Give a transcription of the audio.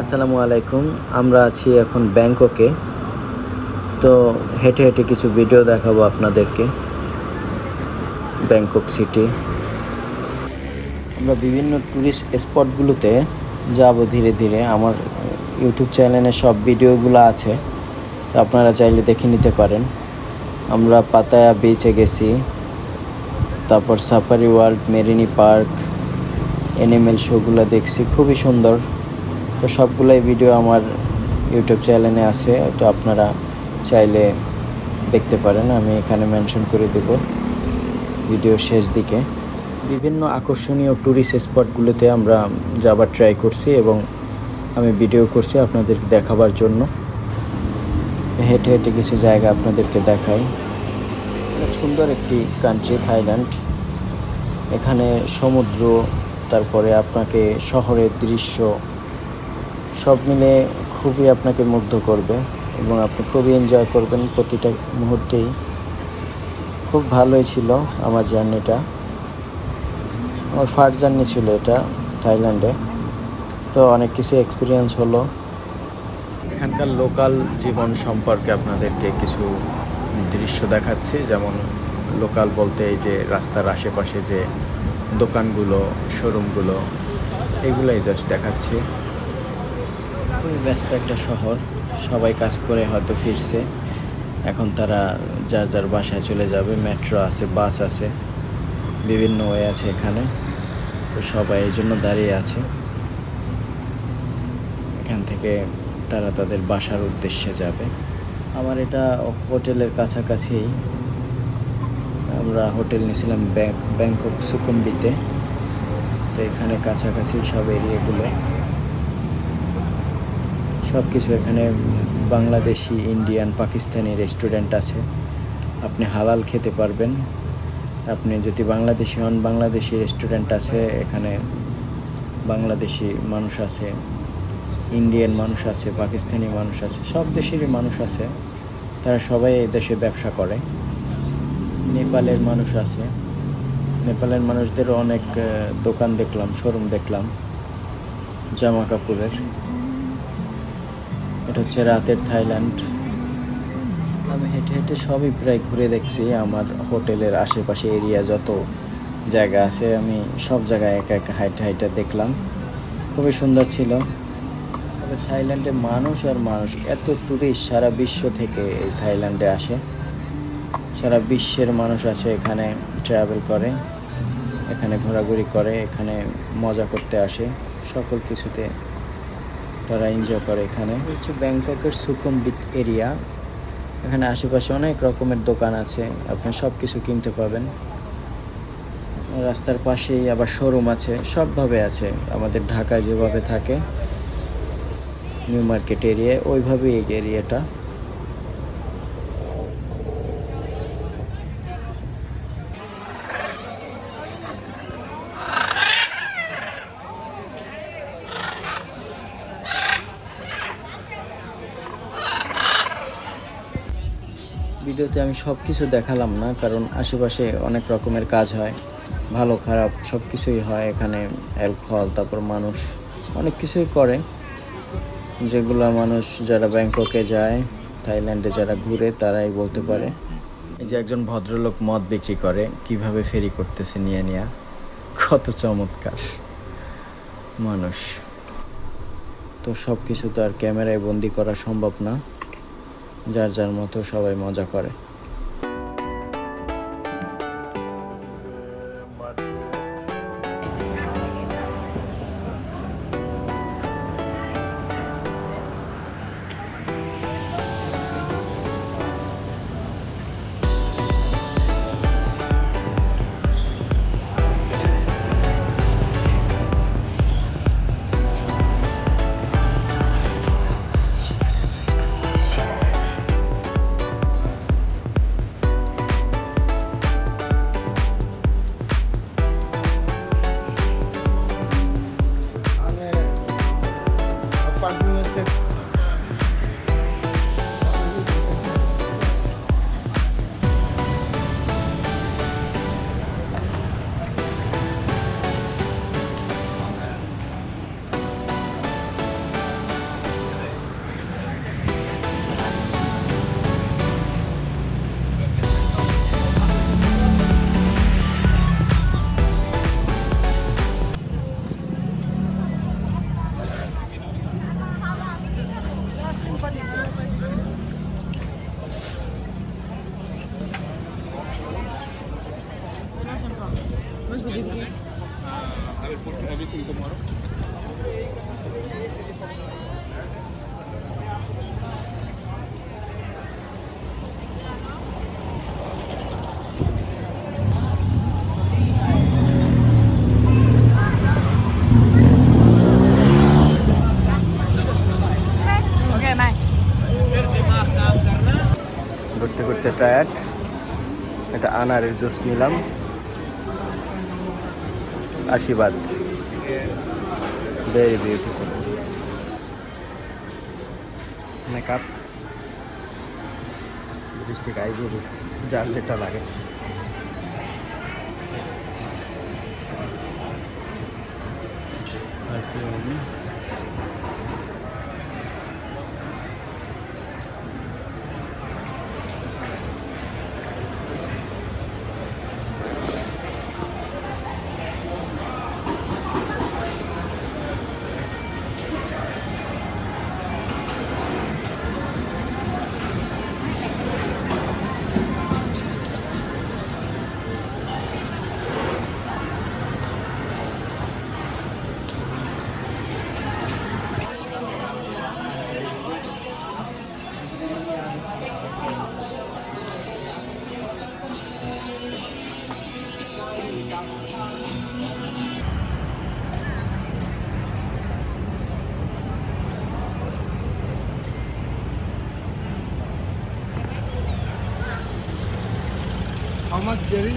আসসালামু আলাইকুম, আমরা আছি এখন ব্যাংককে। তো হেঁটে হেঁটে কিছু ভিডিও দেখাবো আপনাদেরকে, ব্যাংকক সিটি আমরা বিভিন্ন ট্যুরিস্ট স্পটগুলোতে যাব ধীরে ধীরে। আমার ইউটিউব চ্যানেলে সব ভিডিওগুলো আছে আপনারা চাইলে দেখে নিতে পারেন। আমরা পাতায়া বিচে গেছি, তারপর safari world marine park animal শোগুলো দেখছি, খুবই সুন্দর। তো সবগুলাই ভিডিও আমার ইউটিউব চ্যানেলে আছে, তো আপনারা চাইলে দেখতে পারেন, আমি এখানে মেনশন করে দেব ভিডিও শেষ দিকে। বিভিন্ন আকর্ষণীয় ট্যুরিস্ট স্পটগুলোতে আমরা যাবার ট্রাই করছি এবং আমি ভিডিও করছি আপনাদের দেখাবার জন্য। হেঁটে হেঁটে কিছু জায়গা আপনাদেরকে দেখাই। সুন্দর একটি কান্ট্রি থাইল্যান্ড এখানে সমুদ্র, তারপরে আপনাকে শহরের দৃশ্য সব মিলে খুবই আপনাকে মুগ্ধ করবে এবং আপনি খুবই এনজয় করবেন প্রতিটা মুহূর্তেই। খুব ভালোই ছিল আমার জার্নিটা। আমার ফার্স্ট জার্নি ছিল এটা থাইল্যান্ডে। তো অনেক কিছু এক্সপিরিয়েন্স হলো। এখানকার লোকাল জীবন সম্পর্কে আপনাদেরকে কিছু দৃশ্য দেখাচ্ছি। যেমন লোকাল বলতে এই যে রাস্তার আশেপাশে যে দোকানগুলো শোরুমগুলো এগুলোই জাস্ট দেখাচ্ছি। খুবই ব্যস্ত একটা শহর। সবাই কাজ করে হয়তো ফিরছে। এখন তারা যার যার বাসায় চলে যাবে, মেট্রো আছে, বাস আছে, বিভিন্ন ওয়ে আছে এখানে। তো সবাই এই জন্য দাঁড়িয়ে আছে। এখান থেকে তারা তাদের বাসার উদ্দেশ্যে যাবে। আমার এটা হোটেলের কাছাকাছি। আমরা হোটেল নিয়েছিলাম ব্যাংক ব্যাংকক সুকুম্বিতে। তো এখানে কাছাকাছি সব এরিয়াগুলো। সব কিছু এখানে বাংলাদেশি ইন্ডিয়ান পাকিস্তানি রেস্টুরেন্ট আছে। আপনি হালাল খেতে পারবেন। আপনি যদি বাংলাদেশি হন, বাংলাদেশি রেস্টুরেন্ট আছে, এখানে বাংলাদেশি মানুষ আছে ইন্ডিয়ান মানুষ আছে পাকিস্তানি মানুষ আছে, সব দেশেরই মানুষ আছে। তারা সবাই এই দেশে ব্যবসা করে। নেপালের মানুষ আছে। নেপালের মানুষদেরও অনেক দোকান দেখলাম শোরুম দেখলাম, জামা কাপড়ের। এটা হচ্ছে রাতের থাইল্যান্ড। আমি হেঁটে হেঁটে সবই প্রায় ঘুরে দেখছি, আমার হোটেলের আশেপাশে এরিয়া যত জায়গা আছে, আমি সব জায়গায় একা একা হাইটে হাইটে দেখলাম। খুবই সুন্দর ছিল। তবে থাইল্যান্ডে মানুষ আর মানুষ এত ট্যুরিস্ট সারা বিশ্ব থেকে এই থাইল্যান্ডে আসে। সারা বিশ্বের মানুষ আছে এখানে ট্রাভেল করে, এখানে ঘোরাঘুরি করে, এখানে মজা করতে আসে, সকল কিছুতে তারা এনজয় করে এখানে। হচ্ছে ব্যাংককের সুকুমবিত এরিয়া এখানে আশেপাশে অনেক রকমের দোকান আছে। আপনি সব কিছু কিনতে পাবেন। রাস্তার পাশেই আবার শোরুম আছে। সবভাবে আছে। আমাদের ঢাকায় যেভাবে থাকে নিউ মার্কেট এরিয়া ওইভাবেই এই এরিয়াটা ভিডিওতে আমি সব কিছু দেখালাম না, কারণ আশেপাশে অনেক রকমের কাজ হয়। ভালো, খারাপ সব কিছুই হয় এখানে। অ্যালকোহল, তারপর মানুষ অনেক কিছুই করে। যেগুলো মানুষ যারা ব্যাংককে যায়, থাইল্যান্ডে যারা ঘুরে, তারাই বলতে পারে। এই যে একজন ভদ্রলোক মদ বিক্রি করে, কীভাবে ফেরি করতেছে নিয়ে নিয়ে। কত চমৎকার মানুষ। তো সব কিছু তো আর ক্যামেরায় বন্দি করা সম্ভব না। যার যার মতো সবাই মজা করে। পারফিউমের সেট से जिसकी हमीरपुर में अभी तुमको मारो ঘুরতে ঘুরতে টায়ার্ড এটা আনারের জুস নিলাম। আশীর্বাদ। Very beautiful makeup lipstick eyebrow যার যেটা লাগে। How much, Mamak deri